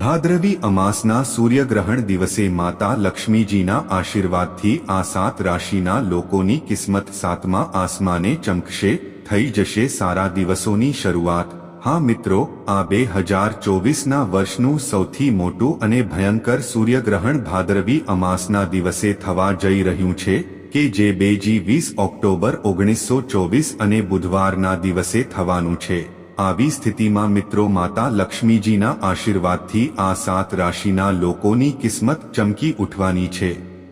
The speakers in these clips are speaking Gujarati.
ભાદ્રવી અમાસના સૂર્યગ્રહણ દિવસે માતા લક્ષ્મીજીના આશીર્વાદથી આ સાત રાશિના લોકોની કિસ્મત સાતમા આસમાને ચમકશે, થઈ જશે સારા દિવસોની શરૂઆત. હા મિત્રો, આ બે હજાર ચોવીસના વર્ષનું સૌથી મોટું અને ભયંકર સૂર્યગ્રહણ ભાદ્રવી અમાસના દિવસે થવા જઈ રહ્યું છે, કે જે બેજી વીસ ઓક્ટોબર ઓગણીસો ચોવીસ અને બુધવારના દિવસે થવાનું છે. આવી સ્થિતિમાં મિત્રો માતા લક્ષ્મીજીના આશીર્વાદથી આ સાત રાશિના લોકોની કિસ્મત ચમકી ઉઠવાની છે.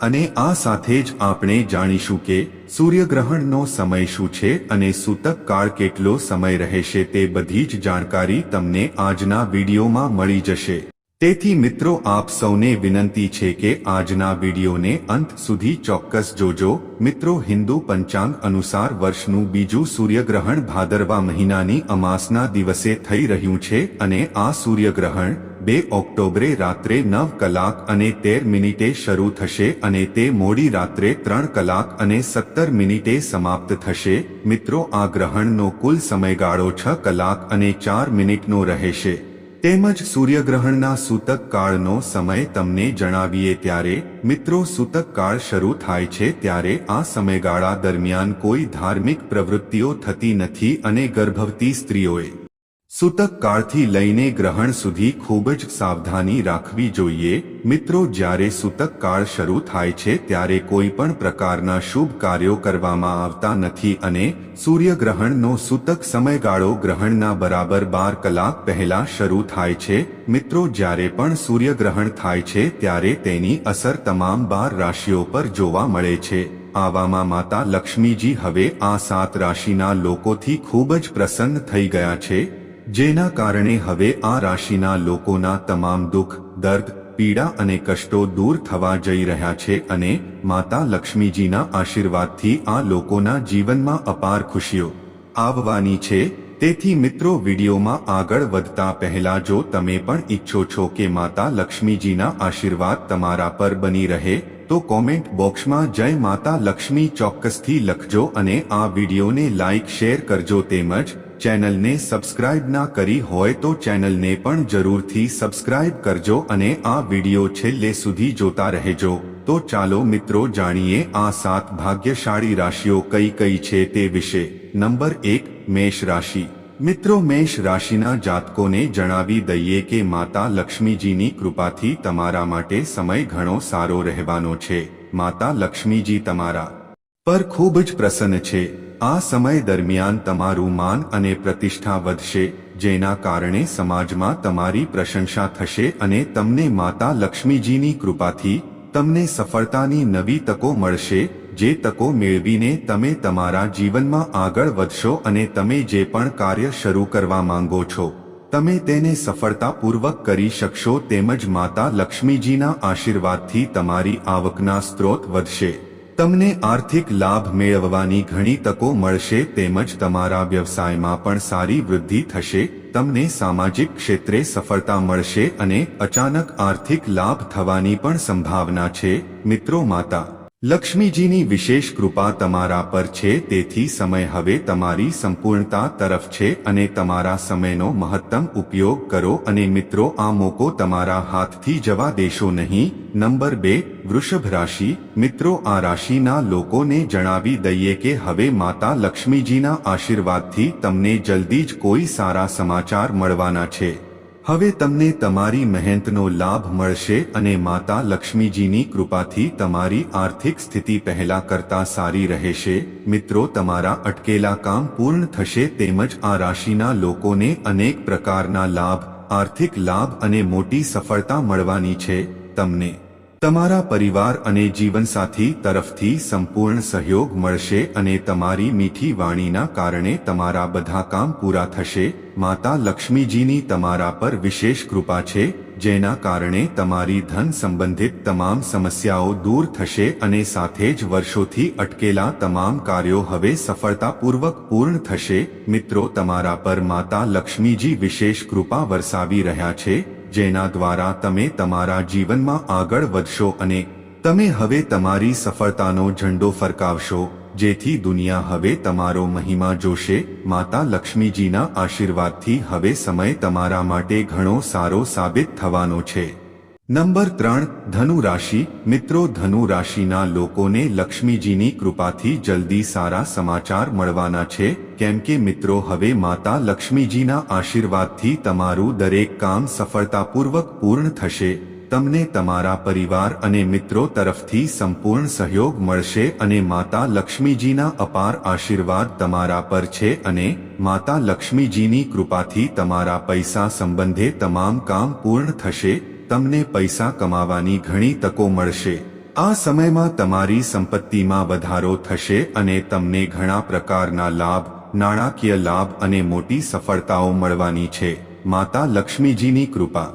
અને આ સાથે જ આપણે જાણીશું કે સૂર્યગ્રહણનો સમય શું છે અને સૂતક કાળ કેટલો સમય રહેશે તે બધી જ જાણકારી તમને આજના વિડીયોમાં મળી જશે. તેથી મિત્રો આપ સૌને વિનંતી છે કે આજના વિડીયોને અંત સુધી ચોક્કસ જોજો. મિત્રો હિન્દુ પંચાંગ અનુસાર વર્ષનું બીજું સૂર્યગ્રહણ ભાદરવા મહિનાની અમાસના દિવસે થઈ રહ્યું છે અને આ સૂર્યગ્રહણ બે ઓક્ટોબરે રાત્રે નવ કલાક અને તેર મિનિટે શરૂ થશે અને તે મોડી રાત્રે ત્રણ કલાક અને સત્તર મિનિટે સમાપ્ત થશે. મિત્રો આ ગ્રહણનો કુલ સમયગાળો છ કલાક અને ચાર મિનિટનો રહેશે. તેમજ સૂર્યગ્રહણના સૂતક કાળનો સમય તમને જણાવીએ ત્યારે, મિત્રો સૂતક કાળ શરૂ થાય છે ત્યારે આ સમયગાળા દરમિયાન કોઈ ધાર્મિક પ્રવૃત્તિઓ થતી નથી અને ગર્ભવતી સ્ત્રીઓએ સૂતક કાળથી લઈને ગ્રહણ સુધી ખૂબ જ સાવધાની રાખવી જોઈએ. મિત્રો, જ્યારે સૂતક કાળ શરૂ થાય છે, ત્યારે કોઈ પણ પ્રકારના શુભ કાર્યો કરવામાં આવતા નથી અને સૂર્યગ્રહણનો સૂતક સમયગાળો ગ્રહણના બરાબર બાર કલાક પહેલા શરૂ થાય છે. મિત્રો, જ્યારે પણ સૂર્યગ્રહણ થાય છે, ત્યારે તેની અસર તમામ બાર રાશિઓ પર જોવા મળે છે. આવામાં માતા લક્ષ્મીજી હવે આ સાત રાશિના લોકોથી ખૂબ જ પ્રસન્ન થઈ ગયા છે. જેના કારણે હવે આ રાશિના લોકોના તમામ દુઃખ, દર્દ, પીડા અને કષ્ટો દૂર થવા જઈ રહ્યા છે અને માતા લક્ષ્મીજીના આશીર્વાદથી આ લોકોના જીવનમાં અપાર ખુશીઓ આવવાની છે. તેથી મિત્રો, વિડીયોમાં આગળ વધતા પહેલા જો તમે પણ ઈચ્છો છો કે માતા લક્ષ્મીજીના આશીર્વાદ તમારા પર બની રહે, તો કોમેન્ટ બોક્સમાં જય માતા લક્ષ્મી ચોક્કસથી લખજો અને આ વિડીયોને લાઇક શેર કરજો તેમજ ચેનલને સબસ્ક્રાઇબ ના કરી હોય તો ચેનલને પણ જરૂરથી સબસ્ક્રાઇબ કરજો અને આ વિડિયો છેલ્લે સુધી જોતા રહેજો. તો ચાલો મિત્રો જાણીએ આ સાત ભાગ્યશાળી રાશિઓ કઈ કઈ છે તે વિશે. નંબર એક, મેષ રાશિ. મિત્રો મેષ રાશિના જાતકોને જણાવી દઈએ કે માતા લક્ષ્મીજીની કૃપાથી તમારા માટે સમય ઘણો સારો રહેવાનો છે. માતા લક્ષ્મીજી તમારા પર ખૂબ જ પ્રસન્ન છે. આ સમય દરમિયાન તમારું માન અને પ્રતિષ્ઠા વધશે, જેના કારણે સમાજમાં તમારી પ્રશંસા થશે અને તમને માતા લક્ષ્મીજીની કૃપાથી તમને સફળતાની નવી તકો મળશે, જે તકો મેળવીને તમે તમારા જીવનમાં આગળ વધશો અને તમે જે પણ કાર્ય શરૂ કરવા માંગો છો, તમે તેને સફળતાપૂર્વક કરી શકશો તેમજ માતા લક્ષ્મીજીના આશીર્વાદથી તમારી આવકના સ્ત્રોત વધશે. તમને આર્થિક લાભ મેળવવાની ઘણી તકો મળશે તેમજ તમારા વ્યવસાયમાં પણ સારી વૃદ્ધિ થશે, તમને સામાજિક ક્ષેત્રે સફળતા મળશે અને અચાનક આર્થિક લાભ થવાની પણ સંભાવના છે. મિત્રો માતા લક્ષ્મીજીની વિશેષ કૃપા તમારા પર છે, તેથી સમય હવે તમારી સંપૂર્ણતા તરફ છે અને તમારા સમયનો મહત્તમ ઉપયોગ કરો અને મિત્રો, આ મોકો તમારા હાથથી જવા દેશો નહીં. નંબર બે, વૃષભ રાશિ. મિત્રો, આ રાશિના લોકોને જણાવી દઈએ કે હવે માતા લક્ષ્મીજીના આશીર્વાદથી તમને જલ્દી જ કોઈ સારા સમાચાર મળવાના છે. હવે તમને તમારી મહેનતનો લાભ મળશે અને માતા લક્ષ્મીજીની કૃપાથી તમારી આર્થિક સ્થિતિ પહેલા કરતા સારી રહેશે. મિત્રો, તમારા અટકેલા કામ પૂર્ણ થશે તેમજ આ રાશિના લોકોને અનેક પ્રકારના લાભ, આર્થિક લાભ અને મોટી સફળતા મળવાની છે. તમને તમારા પરિવાર અને જીવનસાથી તરફથી સંપૂર્ણ સહયોગ મળશે અને તમારી મીઠી વાણીના કારણે તમારા બધા કામ પૂરા થશે. માતા લક્ષ્મીજીની તમારા પર વિશેષ કૃપા છે, જેના કારણે તમારી ધન સંબંધિત તમામ સમસ્યાઓ દૂર થશે અને સાથે જ વર્ષોથી અટકેલા તમામ કાર્યો હવે સફળતાપૂર્વક પૂર્ણ થશે. મિત્રો, તમારા પર માતા લક્ષ્મીજી વિશેષ કૃપા વરસાવી રહ્યા છે. જેના દ્વારા તમે તમારા જીવનમાં આગળ વધશો અને તમે હવે તમારી સફળતાનો ઝંડો ફરકાવશો, જેથી દુનિયા હવે તમારો મહિમા જોશે, માતા લક્ષ્મીજીના આશીર્વાદથી હવે સમય તમારા માટે ઘણો સારો સાબિત થવાનો છે. નંબર ત્રણ, ધનુ રાશિ. મિત્રો, ધનુ રાશિના લોકોને લક્ષ્મીજીની કૃપાથી જલ્દી સારા સમાચાર મળવાના છે. કેમ કે મિત્રો, હવે માતા લક્ષ્મીજીના આશીર્વાદથી તમારું દરેક કામ સફળતાપૂર્વક પૂર્ણ થશે. તમને તમારા પરિવાર અને મિત્રો તરફથી સંપૂર્ણ સહયોગ મળશે અને માતા લક્ષ્મીજીના અપાર આશીર્વાદ તમારા પર છે અને માતા લક્ષ્મીજીની કૃપાથી તમારા પૈસા સંબંધે તમામ કામ પૂર્ણ થશે. તમને પૈસા કમાવાની ઘણી તકો મળશે. આ સમયમાં તમારી સંપત્તિમાં વધારો થશે અને તમને ઘણા પ્રકારના લાભ, નાણાકીય લાભ અને મોટી સફળતાઓ મળવાની છે. માતા લક્ષ્મીજીની કૃપા.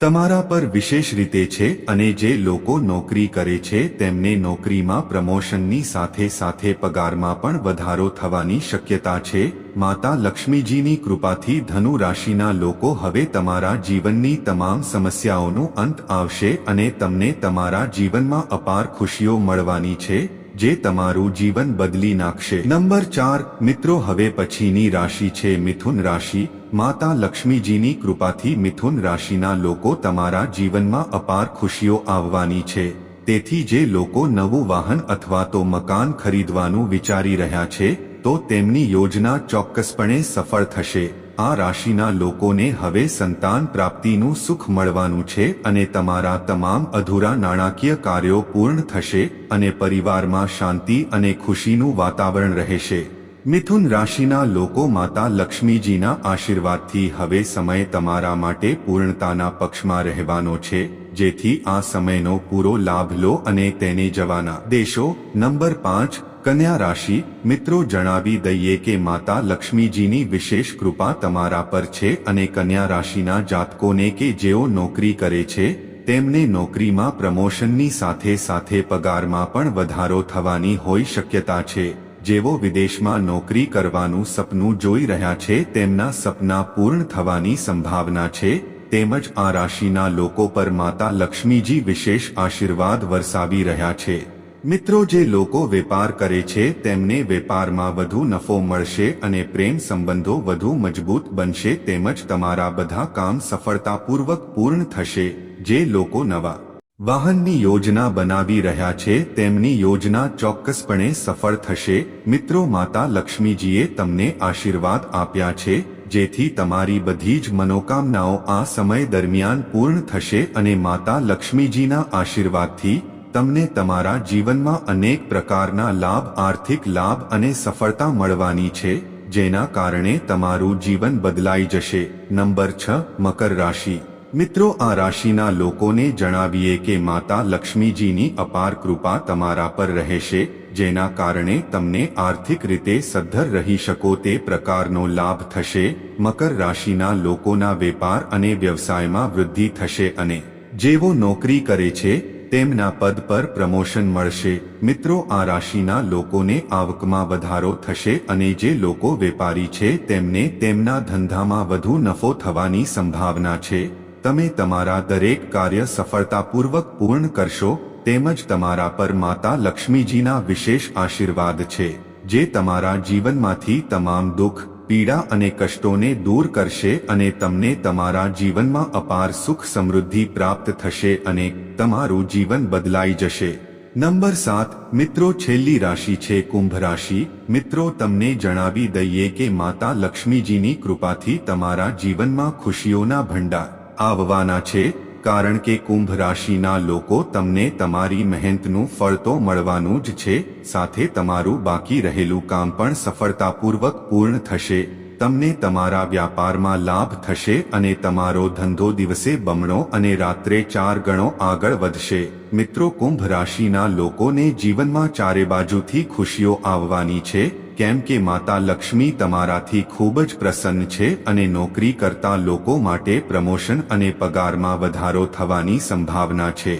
તમારા પર વિશેષ રીતે છે અને જે લોકો નોકરી કરે છે તેમને નોકરીમાં પ્રમોશનની સાથે સાથે પગારમાં પણ વધારો થવાની શક્યતા છે. માતા લક્ષ્મીજીની કૃપાથી ધનુ રાશિના લોકો હવે તમારા જીવનની તમામ સમસ્યાઓનો અંત આવશે અને તમને તમારા જીવનમાં અપાર ખુશીઓ મળવાની છે. જે તમારું જીવન બદલી નાખશે. નંબર ચાર, મિત્રો, હવે પછીની રાશિ છે મિથુન રાશિ. માતા લક્ષ્મીજીની કૃપાથી મિથુન રાશિના લોકો તમારા જીવનમાં અપાર ખુશીઓ આવવાની છે. તેથી જે લોકો નવું વાહન અથવા તો મકાન ખરીદવાનું વિચારી રહ્યા છે, તો તેમની યોજના ચોક્કસપણે સફળ થશે. આ રાશિના લોકોને હવે સંતાન પ્રાપ્તિનું સુખ મળવાનું છે અને તમારા તમામ અધૂરા નાણાકીય કાર્યો પૂર્ણ થશે અને પરિવારમાં શાંતિ અને ખુશીનું વાતાવરણ રહેશે. મિથુન રાશિના લોકો માતા લક્ષ્મીજીના આશીર્વાદથી હવે સમય તમારા માટે પૂર્ણતાના પક્ષમાં રહેવાનો છે. જેથી આ સમયનો પૂરો લાભ લો અને તેને જવાના. દેશો, નંબર પાંચ, કન્યા રાશિ, મિત્રો જણાવી દઈએ કે માતા લક્ષ્મીજીની વિશેષ કૃપા તમારા પર છે અને કન્યા રાશિના જાતકોને કે જેઓ નોકરી કરે છે, તેમને નોકરીમાં પ્રમોશનની સાથે સાથે પગારમાં પણ વધારો થવાની હોઈ શક્યતા છે. જેઓ વિદેશમાં નોકરી કરવાનું સપનું જોઈ રહ્યા છે તેમના સપના પૂર્ણ થવાની સંભાવના છે તેમજ આ રાશિના લોકો પર માતા લક્ષ્મીજી વિશેષ આશીર્વાદ વરસાવી રહ્યા છે. મિત્રો, જે લોકો વેપાર કરે છે, તેમને વેપારમાં વધુ નફો મળશે અને પ્રેમ સંબંધો વધુ મજબૂત બનશે તેમજ તમારા બધા કામ સફળતાપૂર્વક પૂર્ણ થશે. જે લોકો નવા વાહનની યોજના બનાવી રહ્યા છે, તેમની યોજના ચોક્કસપણે સફળ થશે. મિત્રો, માતા લક્ષ્મીજીએ તમને આશીર્વાદ આપ્યા છે. જેથી તમારી બધી જ મનોકામનાઓ આ સમય દરમિયાન પૂર્ણ થશે અને માતા લક્ષ્મીજીના આશીર્વાદથી તમને તમારા જીવનમાં અનેક પ્રકારના લાભ, આર્થિક લાભ અને સફળતા મળવાની છે, જેના કારણે તમારું જીવન બદલાઈ જશે. નંબર છ, મકર રાશિ. મિત્રો, આ રાશિના લોકોને જણાવીએ કે માતા લક્ષ્મીજીની અપાર કૃપા તમારા પર રહેશે જેના કારણે તમને આર્થિક રીતે સદ્ધર રહી શકો તે પ્રકારનો લાભ થશે, મકર રાશિના લોકોના વેપાર અને વ્યવસાયમાં વૃદ્ધિ થશે અને જેઓ નોકરી કરે છે, તેમના પદ પર પ્રમોશન મળશે. મિત્રો, આ રાશિના લોકોને આવકમાં વધારો થશે અને જે લોકો વેપારી છે, તેમને તેમના ધંધામાં વધુ નફો થવાની સંભાવના છે. તમે તમારા દરેક કાર્ય સફળતાપૂર્વક પૂર્ણ કરશો તેમજ તમારા પર માતા લક્ષ્મીજીના વિશેષ આશીર્વાદ છે, જે તમારા જીવનમાંથી તમામ દુઃખ, પીડા અને કષ્ટોને દૂર કરશે અને તમને તમારા જીવનમાં અપાર સુખ સમૃદ્ધિ પ્રાપ્ત થશે અને તમારું જીવન બદલાઈ જશે. નંબર સાત, મિત્રો છેલ્લી રાશિ છે, કુંભ રાશિ. મિત્રો, તમને જણાવી દઈએ કે માતા લક્ષ્મીજીની કૃપાથી તમારા જીવનમાં ખુશીઓના ભંડાર આવવાના છે. કારણ કે કુંભ રાશિના લોકો તમને તમારી મહેનતનું ફળ તો મળવાનું જ છે, સાથે તમારું બાકી રહેલું કામ પણ સફળતાપૂર્વક પૂર્ણ થશે. તમને તમારા વ્યાપારમાં લાભ થશે અને તમારો ધંધો દિવસે બમણો અને રાત્રે ચાર ગણો આગળ વધશે. મિત્રો, કુંભ રાશિના લોકોને જીવનમાં ચારે બાજુથી ખુશીઓ આવવાની છે. કેમ કે માતા લક્ષ્મી તમારાથી ખૂબ જ પ્રસન્ન છે અને નોકરી કરતા લોકો માટે પ્રમોશન અને પગારમાં વધારો થવાની સંભાવના છે.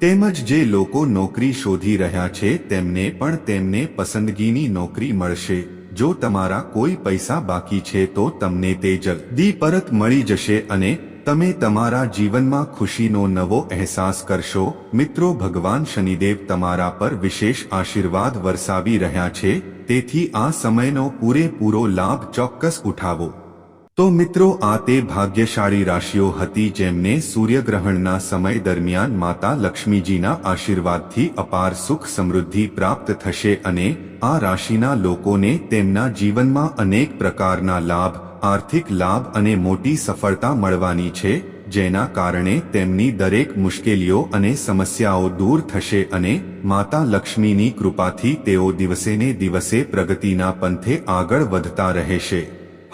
તેમજ જે લોકો નોકરી શોધી રહ્યા છે, તેમને પણ તેમને પસંદગીની નોકરી મળશે. જો તમારા કોઈ પૈસા બાકી છે, તો તમને તે જલ્દી પરત મળી જશે અને તમે તમારા જીવનમાં ખુશીનો નવો અહેસાસ કરશો. મિત્રો, ભગવાન શનિદેવ તમારા પર વિશેષ આશીર્વાદ વરસાવી રહ્યા છે. તેથી આ સમયનો પૂરેપૂરો લાભ ચોક્કસ ઉઠાવો. તો મિત્રો, આ તે ભાગ્યશાળી રાશિઓ હતી જેમને સૂર્યગ્રહણના સમય દરમિયાન માતા લક્ષ્મીજીના આશીર્વાદથી અપાર સુખ સમૃદ્ધિ પ્રાપ્ત થશે અને આ રાશિના લોકોને તેમના જીવનમાં અનેક પ્રકારના લાભ આર્થિક લાભ અને મોટી સફળતા મળવાની છે, જેના કારણે તેમની દરેક મુશ્કેલીઓ અને સમસ્યાઓ દૂર થશે અને માતા લક્ષ્મીની કૃપાથી તેઓ દિવસેને દિવસે પ્રગતિના પંથે આગળ વધતા રહેશે.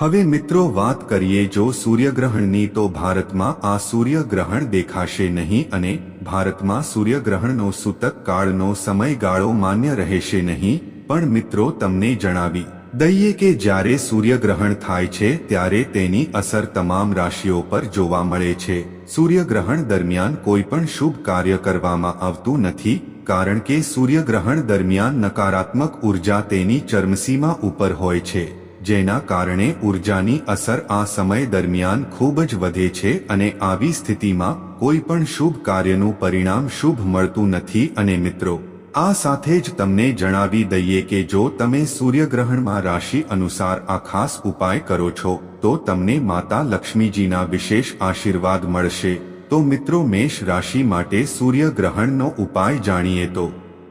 હવે મિત્રો વાત કરીએ જો સૂર્યગ્રહણની તો ભારતમાં આ સૂર્યગ્રહણ દેખાશે નહીં અને ભારતમાં સૂર્યગ્રહણનો સૂતક કાળનો સમયગાળો માન્ય રહેશે નહીં, પણ મિત્રો તમને જણાવી દઈએ કે જ્યારે સૂર્યગ્રહણ થાય છે, ત્યારે તેની અસર તમામ રાશિઓ પર જોવા મળે છે. સૂર્યગ્રહણ દરમિયાન કોઈ પણ શુભ કાર્ય કરવામાં આવતું નથી, કારણ કે સૂર્યગ્રહણ દરમિયાન નકારાત્મક ઊર્જા તેની ચરમસીમા ઉપર હોય છે, જેના કારણે ઉર્જાની અસર આ સમય દરમિયાન ખૂબ જ વધે છે અને આવી સ્થિતિમાં કોઈ પણ શુભ કાર્યનું પરિણામ શુભ મળતું નથી. અને મિત્રો આ સાથે જ તમને જણાવી દઈએ કે જો તમે સૂર્યગ્રહણમાં રાશિ અનુસાર આ ખાસ ઉપાય કરો છો, તો તમને માતા લક્ષ્મીજીના વિશેષ આશીર્વાદ મળશે. તો મિત્રો મેષ રાશિ માટે સૂર્યગ્રહણનો ઉપાય જાણીએ તો.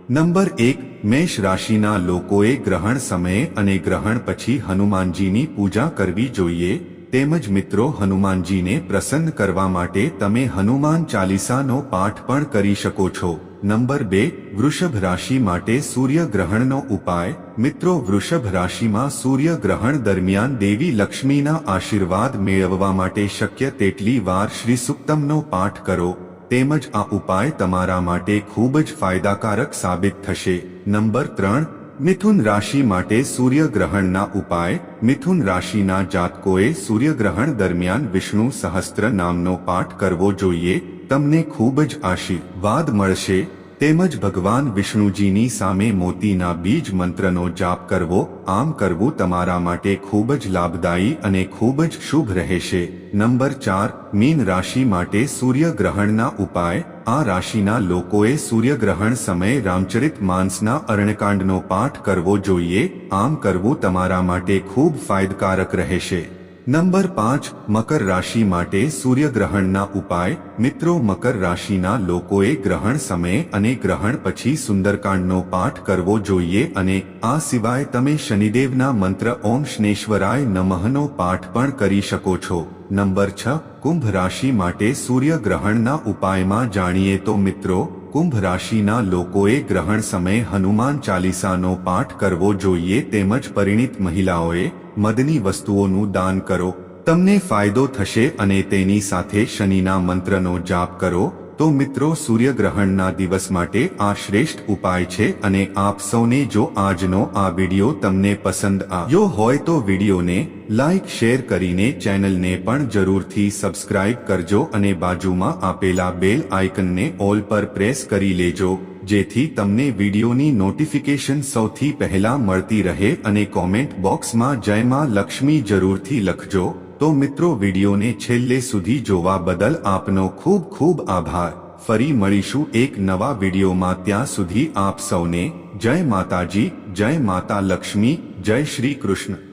નંબર એક, મેષ રાશિના લોકોએ ગ્રહણ સમયે અને ગ્રહણ પછી હનુમાનજીની પૂજા કરવી જોઈએ. તેમજ મિત્રો હનુમાનજીને પ્રસન્ન કરવા માટે તમે હનુમાન ચાલીસાનો પાઠ પણ કરી શકો છો. નંબર બે, વૃષભ રાશિ માટે સૂર્યગ્રહણનો ઉપાય. મિત્રો, વૃષભ રાશિમાં સૂર્યગ્રહણ દરમિયાન દેવી લક્ષ્મીના આશીર્વાદ મેળવવા માટે શક્ય તેટલી વાર શ્રી સુક્તમનો પાઠ કરો. તેમજ આ ઉપાય તમારા માટે ખૂબ જ ફાયદાકારક સાબિત થશે. નંબર ત્રણ મિથુન રાશિ માટે સૂર્યગ્રહણના ઉપાય. મિથુન રાશિના જાતકોએ સૂર્યગ્રહણ દરમિયાન વિષ્ણુ સહસ્ત્ર નામનો પાઠ કરવો જોઈએ. તમને ખૂબ જ આશીર્વાદ મળશે. તેમજ ભગવાન વિષ્ણુજીની સામે મોતીના બીજ મંત્રનો જાપ કરવો, આમ કરવું તમારા માટે ખૂબ જ લાભદાયી અને ખૂબ જ શુભ રહેશે. નંબર ચાર, મીન રાશિ માટે સૂર્યગ્રહણના ઉપાય. આ રાશિના લોકોએ સૂર્યગ્રહણ સમયે રામચરિત માનસના અરણકાંડનો પાઠ કરવો જોઈએ, આમ કરવું તમારા માટે ખૂબ ફાયદકારક રહેશે. નંબર પાંચ, મકર રાશિ માટે સૂર્યગ્રહણના ઉપાય. મિત્રો, મકર રાશિના લોકોએ ગ્રહણ સમયે અને ગ્રહણ પછી સુંદરકાંડનો પાઠ કરવો જોઈએ અને આ સિવાય તમે શનિદેવના મંત્ર ઓમ શ્નેશ્વરાય નમઃનો પાઠ પણ કરી શકો છો. નંબર છ, કુંભ રાશિ માટે સૂર્યગ્રહણના ઉપાયમાં જાણીએ તો મિત્રો કુંભ રાશિના લોકોએ ગ્રહણ સમયે હનુમાન ચાલીસાનો પાઠ કરવો જોઈએ તેમજ પરિણિત મહિલાઓએ મદની વસ્તુઓનું દાન કરો. તમને ફાયદો થશે અને તેની સાથે શનિના મંત્રનો જાપ કરો. તો મિત્રો સૂર્યગ્રહણના દિવસ માટે આ શ્રેષ્ઠ ઉપાય છે અને આપ સૌને જો આજનો આ વિડિયો તમને પસંદ આવ્યો હોય તો વિડિયોને લાઈક, શેર કરીને ચેનલને પણ જરૂરથી સબસ્ક્રાઇબ કરજો અને બાજુમાં આપેલા બેલ આઇકનને ઓલ પર પ્રેસ કરી લેજો, જેથી તમને વિડીયોની નોટિફિકેશન સૌથી પહેલા મળતી રહે અને કોમેન્ટ બોક્સમાં જય માં લક્ષ્મી જરૂરથી લખજો. તો મિત્રો વિડીયોને છેલ્લે સુધી જોવા બદલ આપનો ખૂબ ખૂબ આભાર. ફરી મળીશું એક નવા વિડીયોમાં ત્યાં સુધી આપ સૌને જય માતાજી, જય માતા લક્ષ્મી, જય શ્રી કૃષ્ણ.